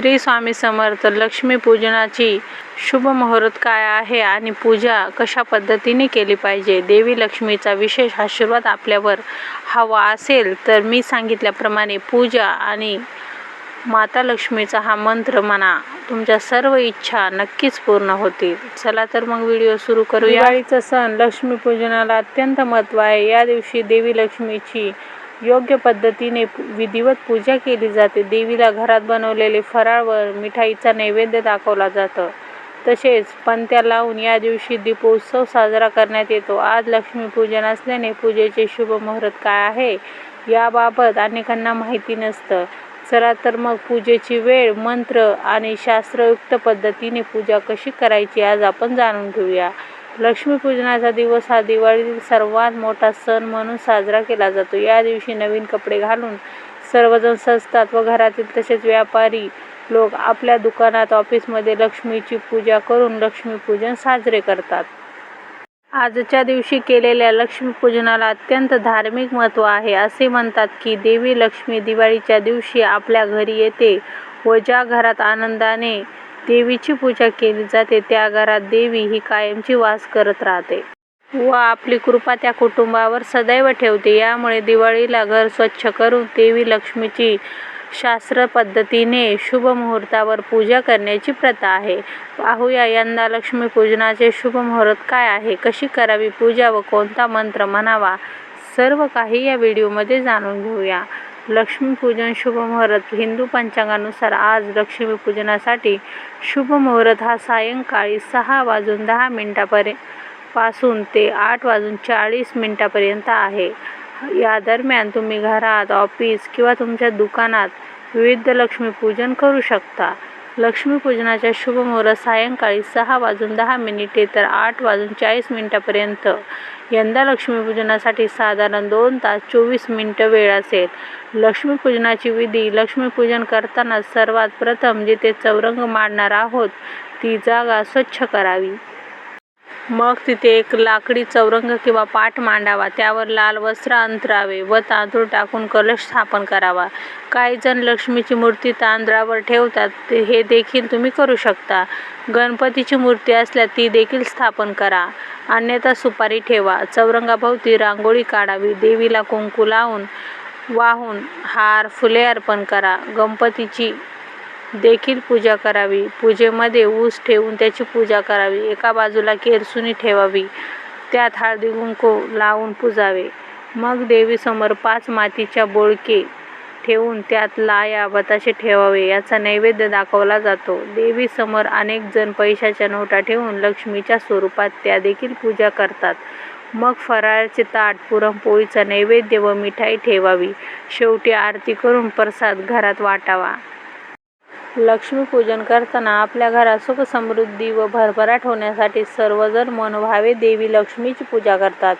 श्री स्वामी समर्थ लक्ष्मीपूजनाची शुभ मुहूर्त काय आहे आणि पूजा कशा पद्धतीने केली पाहिजे? देवी लक्ष्मीचा विशेष आशीर्वाद आपल्यावर हवा असेल तर मी सांगितल्याप्रमाणे पूजा आणि माता लक्ष्मीचा हा मंत्र म्हणा तुमच्या सर्व इच्छा नक्कीच पूर्ण होतील. चला तर मग व्हिडिओ सुरू करू दिवाळीचा सण लक्ष्मीपूजनाला अत्यंत महत्त्व आहे. या दिवशी देवी लक्ष्मीची योग्य पद्धतीने विधिवत पूजा केली जाते. देवीला घरात बनवलेले फराळ व मिठाईचा नैवेद्य दाखवला जातं. तसेच पंत्या लावून या दिवशी दीपोत्सव साजरा करण्यात येतो. आज लक्ष्मीपूजन असल्याने पूजेचे शुभ मुहूर्त काय आहे याबाबत अनेकांना माहिती नसतं. चला तर मग पूजेची वेळ मंत्र आणि शास्त्रयुक्त पद्धतीने पूजा कशी करायची आज आपण जाणून घेऊया. लक्ष्मीपूजनाचा दिवस हा दिवाळीतील सर्वात मोठा सण म्हणून साजरा केला जातो. या दिवशी नवीन कपडे घालून सर्वजण सजतात व घरातील तसेच व्यापारी लोक आपल्या दुकानात ऑफिसमध्ये लक्ष्मीची पूजा करून लक्ष्मीपूजन साजरे करतात. आजच्या दिवशी केलेल्या लक्ष्मीपूजनाला अत्यंत धार्मिक महत्त्व आहे. असे म्हणतात की देवी लक्ष्मी दिवाळीच्या दिवशी आपल्या घरी येते व ज्या घरात आनंदाने देवीची पूजा केली जाते त्या घरात देवी ही कायमची वास करत राहते. व आपली कृपा त्या कुटुंबावर सदैव ठेवते. यामुळे दिवाळीला घर स्वच्छ करून देवी लक्ष्मीची शास्त्र पद्धतीने शुभ मुहूर्तावर पूजा करण्याची प्रथा आहे. पाहूया यंदा लक्ष्मीपूजनाचे शुभ मुहूर्त काय आहे कशी करावी पूजा व कोणता मंत्र म्हणावा सर्व काही या व्हिडिओमध्ये जाणून घेऊया. लक्ष्मीपूजन शुभ मुहूर्त. हिंदू पंचांगानुसार आज लक्ष्मीपूजनासाठी शुभ मुहूर्त हा सायंकाळी सहा वाजून दहा मिनटापर्यपासून ते आठ वाजून चाळीस मिनटापर्यंत आहे. या दरम्यान तुम्ही घरात ऑफिस किंवा तुमच्या दुकानात विविध लक्ष्मीपूजन करू शकता. लक्ष्मीपूजनाच्या शुभ मुहूर्त सायंकाळी सहा वाजून दहा मिनिटे तर आठ वाजून चाळीस मिनिटापर्यंत. यंदा लक्ष्मीपूजनासाठी साधारण दोन तास चोवीस मिनिटं वेळ असेल. लक्ष्मीपूजनाची विधी लक्ष्मीपूजन करताना सर्वात प्रथम जिथे चौरंग मांडणार आहोत ती जागा स्वच्छ करावी. मग तिथे एक लाकडी चौरंग किंवा पाट मांडावा. त्यावर लाल वस्त्र अंतरावे व तांदूळ टाकून कलश स्थापन करावा. काही जण लक्ष्मीची मूर्ती तांदळावर ठेवतात. ते- हे देखील तुम्ही करू शकता. गणपतीची मूर्ती असल्यास ती देखील स्थापन करा. अन्यथा सुपारी ठेवा. चौरंगाभोवती रांगोळी काढावी. देवीला कुंकू लावून वाहून हार फुले अर्पण करा. गणपतीची देखील पूजा करावी. पूजेमध्ये ऊस ठेवून त्याची पूजा करावी. एका बाजूला केरसुनी ठेवावी. त्यात हळदी कुंकू लावून पुजावे. मग देवीसमोर पाच मातीच्या बोळके ठेवून त्यात लाया बताशे ठेवावे. याचा नैवेद्य दाखवला जातो. देवीसमोर अनेक जण पैशाच्या नोटा ठेवून लक्ष्मीच्या स्वरूपात त्या देखील पूजा करतात. मग फराळाचे ताट पुरणपोळीचा नैवेद्य व मिठाई ठेवावी. शेवटी आरती करून प्रसाद घरात वाटावा. लक्ष्मीपूजन करताना आपल्या घरात सुख समृद्धी व भरभराट होण्यासाठी सर्वजण मनोभावे देवी लक्ष्मीची पूजा करतात.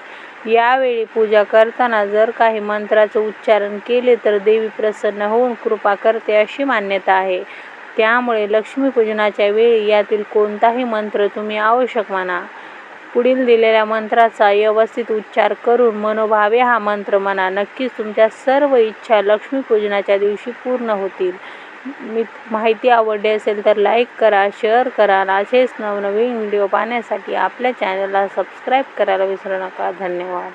यावेळी पूजा करताना जर काही मंत्राचं उच्चारण केले तर देवी प्रसन्न होऊन कृपा करते अशी मान्यता आहे. त्यामुळे लक्ष्मीपूजनाच्या वेळी यातील कोणताही मंत्र तुम्ही आवश्यक म्हणा पुढील दिलेल्या मंत्राचा व्यवस्थित उच्चार करून मनोभावे हा मंत्र म्हणा नक्कीच तुमच्या सर्व इच्छा लक्ष्मीपूजनाच्या दिवशी पूर्ण होतील. मी माहिती आवडली असेल तर लाईक करा शेअर करा असेच नवनवीन व्हिडिओ पाहण्यासाठी आपल्या चॅनलला सबस्क्राईब करायला विसरू नका. धन्यवाद.